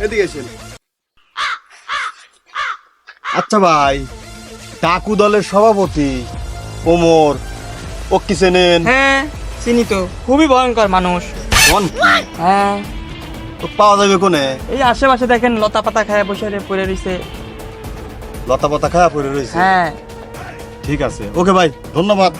এদিকে এসেন আচ্ছা ভাই ডাকু দলের সভাপতি ওমর ও কি চেনেন? হ্যাঁ চিনি তো। খুবই ভয়ঙ্কর মানুষ। কোন? হ্যাঁ। তো পাওয়া যাবে কোনে? এই আশেপাশে দেখেন লতা পাতা খায় বসে রে- পড়ে রইছে। লতা পাতা খায়া পড়ে রয়েছে হ্যাঁ। ঠিক আছে। ওকে ভাই ধন্যবাদ।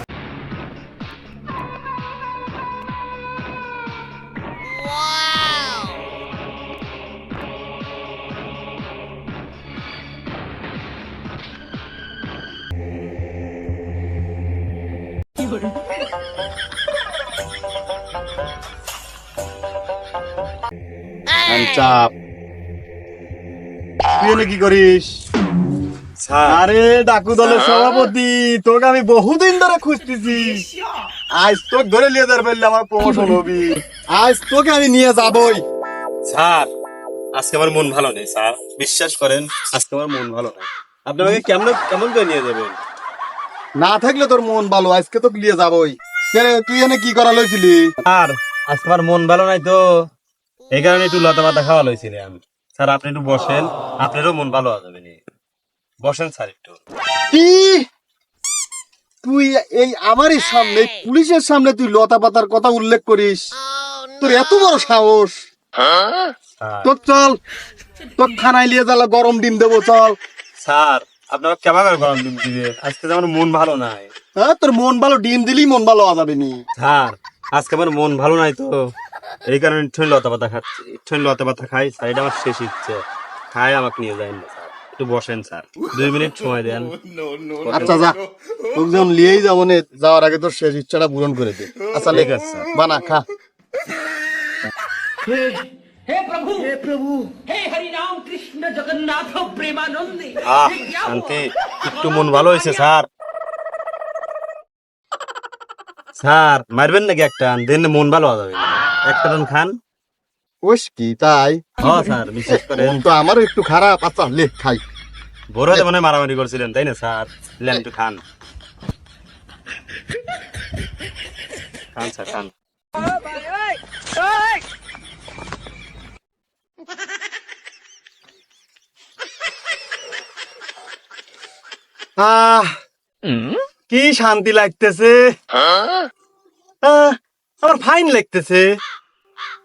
চাপ। তুই এনে কি করিস? আরে ডাকু দলের সভাপতি তোকে আমি বহুদিন ধরে খুঁজতেছি। আজ তোকে ধরে নিয়ে যার ফেললে আমার প্রমোশন হবি। আজ তোকে আমি নিয়ে যাবই। স্যার আজকে আমার মন ভালো নেই স্যার। বিশ্বাস করেন আজকে আমার মন ভালো নেই। আপনি আমাকে কেমন কেমন করে নিয়ে যাবেন? না থাকলে তোর মন ভালো আজকে তোকে নিয়ে যাবই। তুই এনে কি করা লইছিলি? স্যার আজকে আমার মন ভালো নাই তো। এই কারণে একটু লতা পাতা খাওয়া লইছিলাম। স্যার আপনি একটু বসেন আপনারও মন ভালো হয়ে যাবে বসেন স্যার একটু। কি? তুই এই আমারই সামনে পুলিশের সামনে তুই লতা পাতার কথা উল্লেখ করিস? তোর এত বড় সাহস। স্যার তোর চল তোর থানায় নিয়ে জ্বালা গরম ডিম দেবো চল। স্যার আপনার কেমন করে গরম ডিম দিবে আজকে আমার মন ভালো নাই। হ্যাঁ তোর মন ভালো ডিম দিলেই মন ভালো হওয়া যাবে নি। স্যার আজকে আমার মন ভালো নাই তো। এই কারণে ইচ্ছুন লতা পাতা খাচ্ছি ইচ্ছুন লতা পাতা খাই। স্যার এটা আমার শেষ ইচ্ছে। খাই আমাকে নিয়ে যাই না স্যার। একটু বসেন স্যার। দুই মিনিট সময় দেন। আচ্ছা যা। তোকে যখন নিয়েই যাব নে যাওয়ার আগে তোর শেষ ইচ্ছাটা পূরণ করে দে। আচ্ছা লেখ বানা খা। हे प्रभु हे प्रभु हे हरि राम कृष्ण जगन्नाथ प्रेमानंद আহ শান্তি একটু মন ভালো হয়েছে স্যার স্যার মারবেন নাকি একটা দেন মন ভালো হয়ে যাবে একটা টান খান ওস কি তাই হ্যাঁ স্যার বিশেষ করে মন তো আমারও একটু খারাপ আচ্ছা লে খাই বড়তে মনে হয় মারামারি করছিলেন তাই না স্যার লেন একটু খান খান স্যার খান আহ কি শান্তি লাগতেছে? আহ, আমার ফাইন লাগতেছে।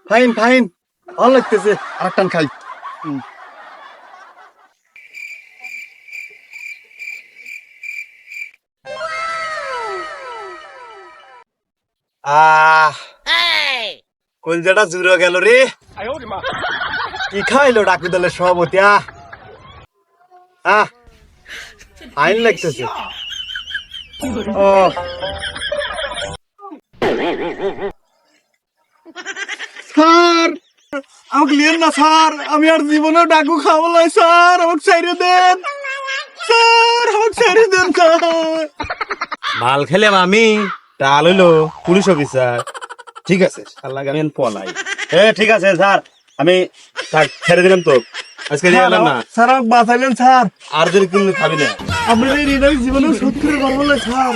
ফাইন ফাইন ভালো লাগতেছে। আর টান খাই। আহ কলজাটা জুড়ে গেল রে। কি খাইলো ডাকু দলের সভাপতি আহ? আহ। ফাইন লাগতেছে ও স্যার আমাকে লিয়েন না স্যার। আমি আর জীবনে ডাকু খাব নাই স্যার। আমাকে ছেড়ে দেন। স্যার আমাকে ছেড়ে দেন স্যার। মাল খেলাম আমি টাল হইল পুলিশ অফিসার। ঠিক আছে আল্লাহ আমি পলাই। এ ঠিক আছে স্যার। আমি থাক, ছেড়ে দিলাম তো। আজকে দিয়ে গেলাম না। স্যার আমাকে বাঁচাইলেন স্যার। আর যদি কিন্তু খাবি না। আপনি জীবনে শোধ করে পারব না স্যার।